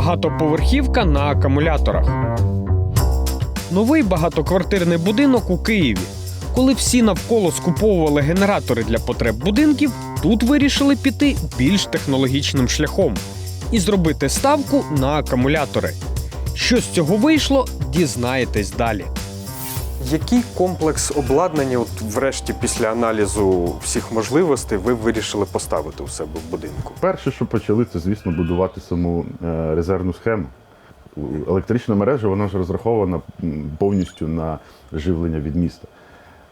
Багатоповерхівка на акумуляторах. Новий багатоквартирний будинок у Києві. Коли всі навколо скуповували генератори для потреб будинків, тут вирішили піти більш технологічним шляхом і зробити ставку на акумулятори. Що з цього вийшло, дізнаєтесь далі. Який комплекс обладнання, от врешті, після аналізу всіх можливостей, ви вирішили поставити у себе в будинку? Перше, що почали, це, звісно, будувати саму е, резервну схему. Електрична мережа вона ж розрахована повністю на живлення від міста.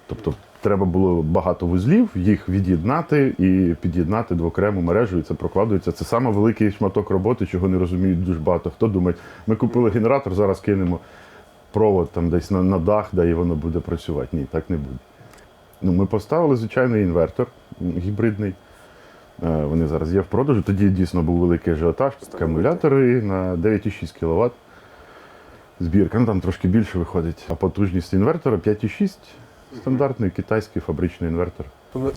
Тобто треба було багато вузлів, їх від'єднати і під'єднати в окрему мережу, і це прокладується. Це саме великий шматок роботи, чого не розуміють дуже багато. Хто думає, ми купили генератор, зараз кинемо провод там десь на, на дах, де і воно буде працювати. Ні, так не буде. Ну, ми поставили звичайний інвертор гібридний. Е, Вони зараз є в продажу. Тоді дійсно був великий ажіотаж. Акумулятори на 9,6 кВт. Збірка, ну там трошки більше виходить. А потужність інвертора 5,6 стандартний китайський фабричний інвертор.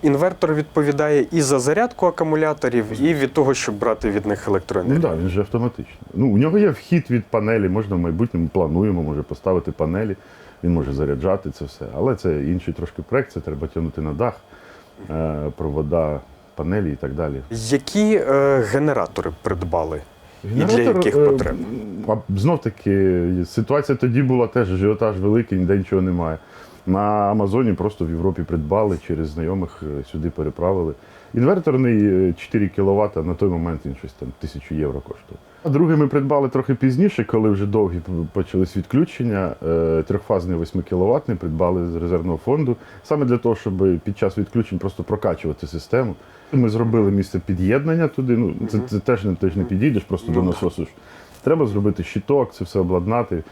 Інвертор відповідає і за зарядку акумуляторів, і від того, щоб брати від них Ну так, він же автоматично. Ну, у нього є вхід від панелі, можна в майбутньому плануємо, може поставити панелі, він може заряджати це все. Але це інший трошки проект, це треба тягнути на дах, е, провода, панелі і так далі. Які е, генератори придбали? І для яких е, потреб? Знов таки, ситуація тоді була теж ажіотаж великий, ніде нічого немає. На Амазоні просто в Європі придбали, через знайомих е, сюди переправили. Інверторний е, 4 кВт, на той момент він щось там тисячу євро коштував. А другий ми придбали трохи пізніше, коли вже довгі почались відключення. е, Трьохфазний 8 кВт придбали з резервного фонду, саме для того, щоб під час відключень просто прокачувати систему. Ми зробили місце під'єднання туди. Ну, це, це теж не, ти ж не підійдеш просто до насосу. Треба зробити щиток, це все обладнати.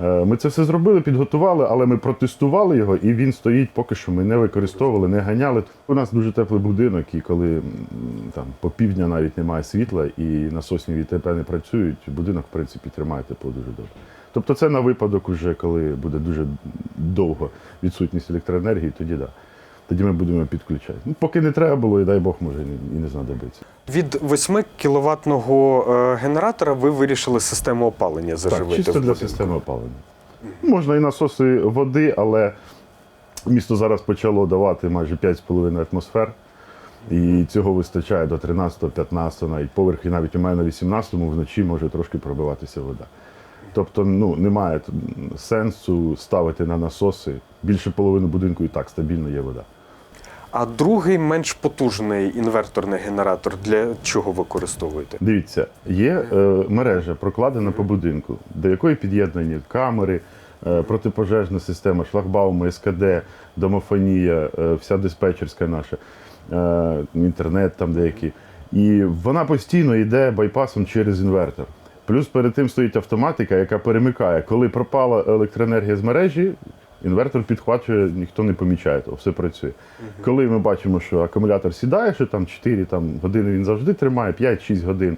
Е, Ми це все зробили, підготували, але ми протестували його, і він стоїть поки що. Ми не використовували, не ганяли. У нас дуже теплий будинок, і коли там по півдня навіть немає світла і насосні ВТП не працюють, будинок, в принципі, тримає тепло дуже добре. Тобто це на випадок, уже коли буде дуже довго відсутність електроенергії, тоді да. Тоді ми будемо підключати. Ну, поки не треба було, і дай Бог може і не знадобиться. Від 8 кіловатного е, генератора ви вирішили систему опалення заживити. Так, чисто для системи опалення. Можна і насоси води, але місто зараз почало давати майже 5,5 атмосфер. І цього вистачає до 13-15, навіть поверхи, навіть у мене на 18-му вночі може трошки пробиватися вода. Тобто ну, немає сенсу ставити на насоси. Більше половини будинку і так стабільно є вода. А другий менш потужний інверторний генератор для чого використовуєте? Дивіться, є е, мережа прокладена по будинку, до якої під'єднані камери, е, протипожежна система, шлагбауми, СКД, домофонія, е, вся диспетчерська наша, е, інтернет там деякий. І вона постійно йде байпасом через інвертор. Плюс перед тим стоїть автоматика, яка перемикає. Коли пропала електроенергія з мережі, інвертор підхвачує, ніхто не помічає, то все працює. Коли ми бачимо, що акумулятор сідає, що там 4 там, години він завжди тримає, 5-6 годин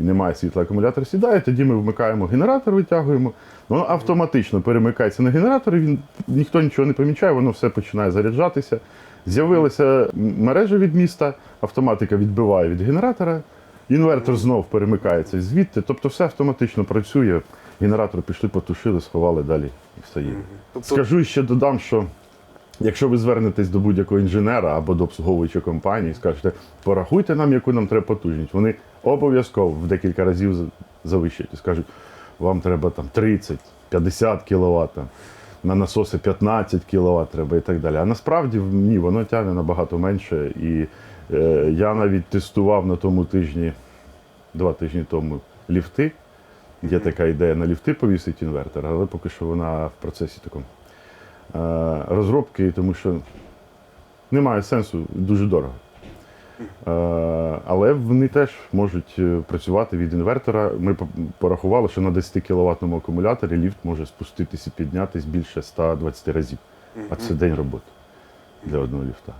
і немає світла, акумулятор сідає, тоді ми вмикаємо генератор, витягуємо. Воно автоматично перемикається на генератор, він ніхто нічого не помічає, воно все починає заряджатися. З'явилася мережа від міста, автоматика відбиває від генератора, інвертор знов перемикається звідти, тобто все автоматично працює. Генератор пішли, потушили, сховали далі і все є. Тобто Скажу ще додам, що якщо ви звернетесь до будь-якого інженера або до обслуговуючої компанії і скажете, порахуйте нам, яку нам треба потужність, вони обов'язково в декілька разів за- завищать і скажуть, вам треба там 30, 50 кВт, на насоси 15 кВт треба і так далі. А насправді ні, воно тягне набагато менше. І е, я навіть тестував на тому тижні, два тижні тому, ліфти. Є така ідея на ліфти повісити інвертор, але поки що вона в процесі такому е, розробки, тому що немає сенсу, дуже дорого. Е, але вони теж можуть е, працювати від інвертора. Ми порахували, що на 10 кВт акумуляторі ліфт може спуститися і піднятися більше 120 разів. А це день роботи для одного ліфта.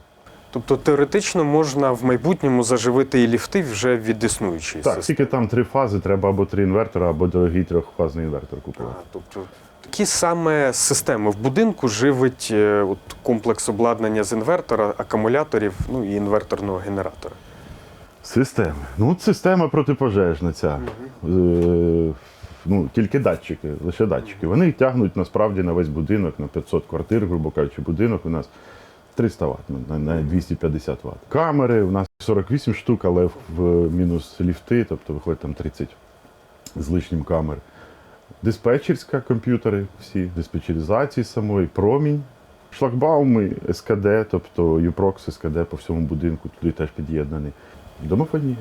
Тобто теоретично можна в майбутньому заживити і ліфти вже від існуючої Так, системи. тільки там три фази, треба або три інвертора, або дорогий трьохфазний інвертор А, купувати. тобто які саме системи в будинку живить е, от, комплекс обладнання з інвертора, акумуляторів, ну і інверторного генератора. Системи. Ну, от система протипожежна ця. Е, ну, тільки датчики, лише датчики. Вони тягнуть насправді на весь будинок, на 500 квартир, грубо кажучи, будинок у нас 300 Вт, на, на 250 Вт. Камери у нас 48 штук, але в мінус ліфти, тобто виходить там 30 з лишнім камер. Диспетчерська комп'ютери, всі, диспетчеризації самої, промінь, шлагбауми, СКД, тобто Юпрокс, СКД по всьому будинку, туди теж під'єднаний. Домофонія.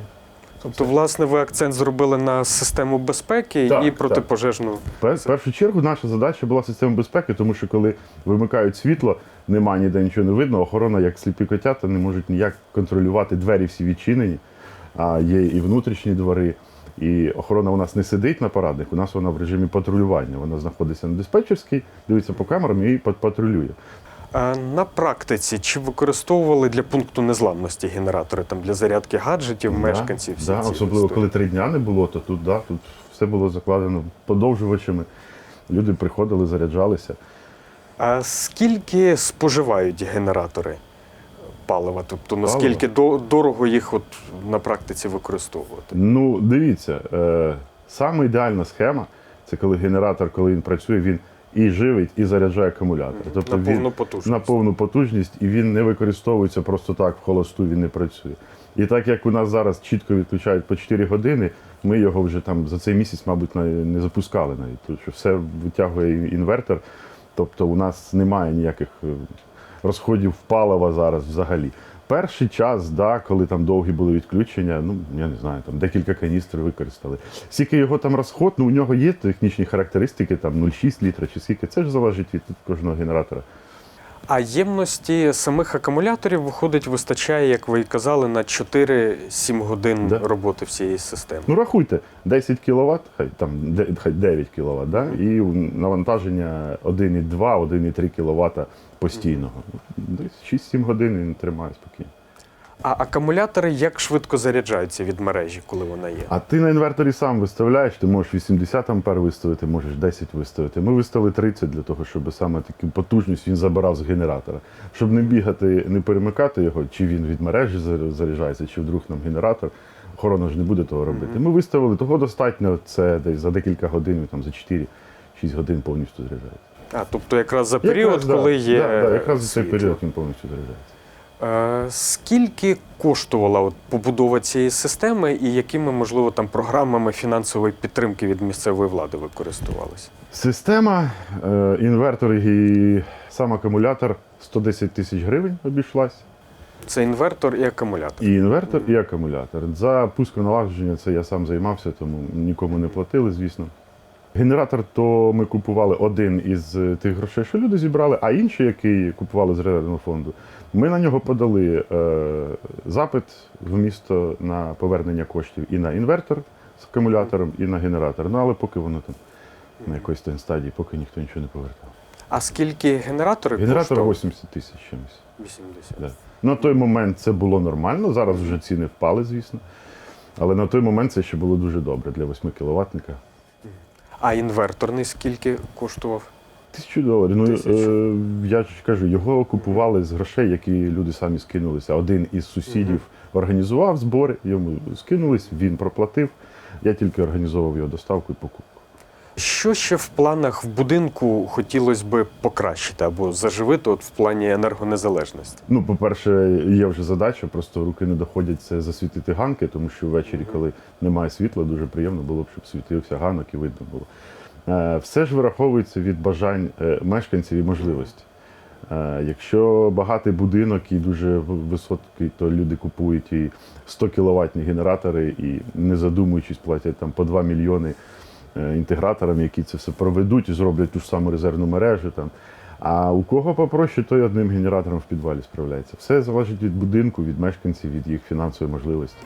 Тобто, власне, ви акцент зробили на систему безпеки Так, і протипожежну. В першу чергу наша задача була система безпеки, тому що коли вимикають світло, нема ніде нічого не видно. Охорона, як сліпі котята, не можуть ніяк контролювати двері всі відчинені. А є і внутрішні двори. І охорона у нас не сидить на парадних, у нас вона в режимі патрулювання. Вона знаходиться на диспетчерській, дивиться по камерам і пат- патрулює. А на практиці чи використовували для пункту незламності генератори там для зарядки гаджетів, мешканців? всі Да, ці особливо історії? коли три дня не було, то тут, да, тут все було закладено подовжувачами. Люди приходили, заряджалися. А скільки споживають генератори палива? Тобто наскільки до- дорого їх от на практиці використовувати? Ну, дивіться, е, саме ідеальна схема це коли генератор, коли він працює, він і живить, і заряджає акумулятор. Тобто на він повну потужність. на повну потужність, і він не використовується просто так, в холосту він не працює. І так як у нас зараз чітко відключають по 4 години, ми його вже там за цей місяць, мабуть, не запускали навіть. Тому що все витягує інвертор. Тобто у нас немає ніяких е, розходів палива зараз взагалі. Перший час, да, коли там довгі були відключення, ну я не знаю, там декілька каністр використали. Скільки його там розход, ну у нього є технічні характеристики, там 0,6 літра чи скільки, це ж залежить від кожного генератора. А ємності самих акумуляторів, виходить, вистачає, як ви і казали, на 4-7 годин Да. роботи всієї системи. Ну рахуйте, 10 кВт, хай там де- хай 9 кВт, да? і навантаження 1,2, 1,3 кВт постійного. Десь 6-7 годин він тримає спокійно. А акумулятори як швидко заряджаються від мережі, коли вона є? А ти на інверторі сам виставляєш, ти можеш 80 ампер виставити, можеш 10 виставити. Ми виставили 30 для того, щоб саме таку потужність він забирав з генератора. Щоб не бігати, не перемикати його, чи він від мережі заряджається, чи вдруг нам генератор. Охорона ж не буде того робити. Ми виставили того достатньо, це десь за декілька годин, там за 4-6 годин повністю заряджається. А, тобто якраз за період, Якраз, да, коли є. Да, да, якраз за цей період він повністю заряджається. Е, Скільки коштувала от побудова цієї системи і якими, можливо, там програмами фінансової підтримки від місцевої влади ви користувалися? Система, е, інвертор і сам акумулятор 110 тисяч гривень обійшлась. Це інвертор і акумулятор. І інвертор, і акумулятор. За пусконалагодження це я сам займався, тому нікому не платили, звісно. Генератор то ми купували один із е, тих грошей, що люди зібрали, а інший, який купували з резервного фонду, ми на нього подали е, запит в місто на повернення коштів і на інвертор з акумулятором, і на генератор. Ну але поки воно там на якоїсь там стадії, поки ніхто нічого не повертав. А скільки генератори Генератор 80 тисяч чимось. 80. Да. На той момент це було нормально, зараз вже ціни впали, звісно. Але на той момент це ще було дуже добре для 8 кіловатника. А інверторний скільки коштував? Тисячу доларів. Ну, Тисячу. е, я ж кажу, його купували з грошей, які люди самі скинулися. Один із сусідів організував збори, йому скинулись, він проплатив. Я тільки організовував його доставку і покупку. Що ще в планах в будинку хотілося би покращити або заживити от в плані енергонезалежності? Ну, по-перше, є вже задача, просто руки не доходять це засвітити ганки, тому що ввечері, коли немає світла, дуже приємно було б, щоб світився ганок і видно було. Е, Все ж вираховується від бажань е, мешканців і можливості. Е, Якщо багатий будинок і дуже високий, то люди купують і 100 кіловатні генератори і не задумуючись платять там по 2 мільйони інтеграторам, які це все проведуть і зроблять ту ж саму резервну мережу. Там. А у кого попроще, той одним генератором в підвалі справляється. Все залежить від будинку, від мешканців, від їх фінансової можливості.